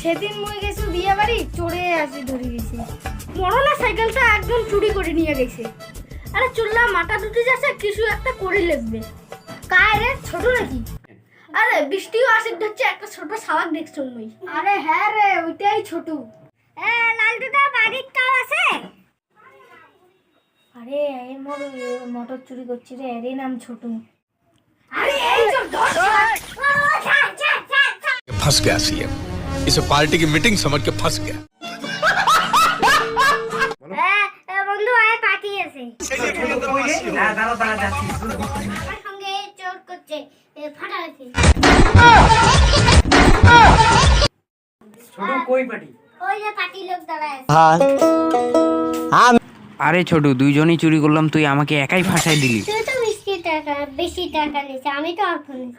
সেদিন মুই গেছি বিয়ে বাড়ি চড়ে আসি ধরে গেছি মরলা সাইকেলটা একদম চুরি করে নিয়ে গেছে আরে চুল্লা মাথা দুটি যাচ্ছে কিছু একটা করে লাগবে কায় রে ছোট নাকি আরে বৃষ্টিও আসি ধরছে একটা ছোট শালাক দেখছ মুই আরে হ্যাঁ রে ওইটাই ছোট এ লালটুটা বাড়ির কাল আছে আরে এই মোর মোটর চুরি করছি রে এরই নাম ছোট আরে এই ধর ফস গেছি इसे पार्टी की मीटिंग समझ के फंस गया বন্ধু আয় পাঠিয়েছে হ্যাঁ দাঁড়া দাঁড়া যাচ্ছি আমার সঙ্গে চোর করছে ফাটাচ্ছে ছোট কই পাটি ওই যে পার্টি লোক দাঁড়ায় আরে ছোট দুইজনই চুরি করলাম তুই আমাকে একাই ফাঁসাই দিলি তুই তো মিষ্টি টাকা বেশি টাকা নিছে আমি তো অল্প নিছি